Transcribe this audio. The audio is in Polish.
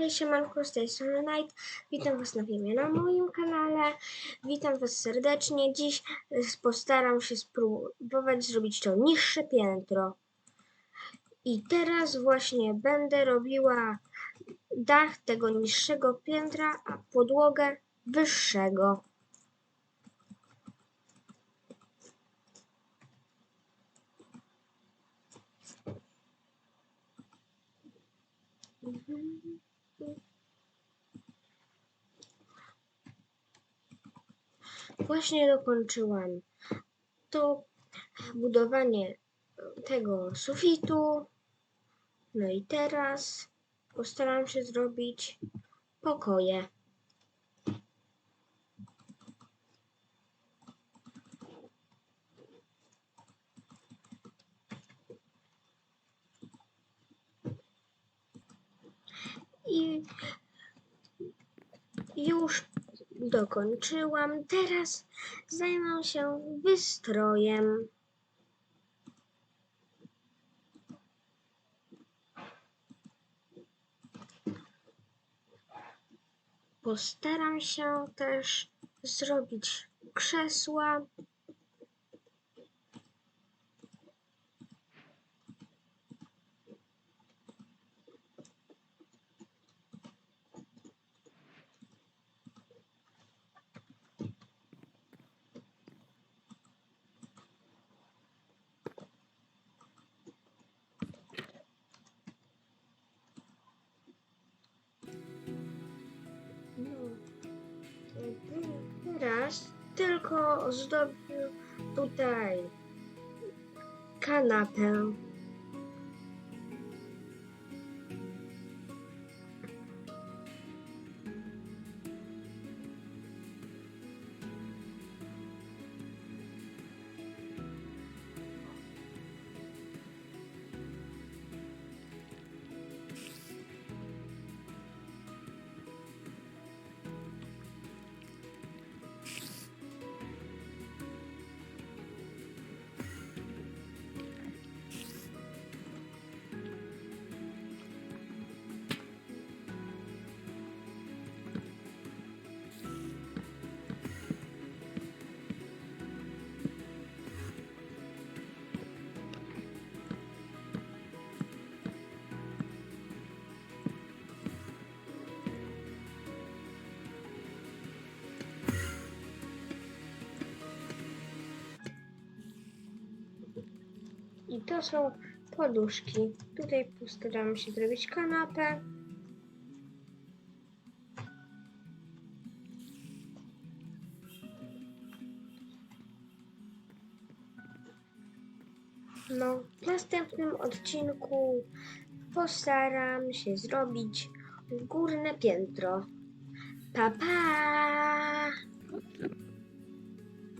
Hej, siemanko, z tej strony Night. Witam Was na filmie na moim kanale. Witam Was serdecznie. Dziś y, postaram się spróbować zrobić to niższe piętro. I teraz właśnie będę robiła dach tego niższego piętra, a podłogę wyższego. Właśnie dokończyłam to budowanie tego sufitu. No i teraz postaram się zrobić pokoje. I już dokończyłam. Teraz zajmę się wystrojem. Postaram się też zrobić krzesła. Tylko ozdobił tutaj kanapę. To są poduszki. Tutaj postaram się zrobić kanapę. No, w następnym odcinku postaram się zrobić górne piętro. Pa, pa!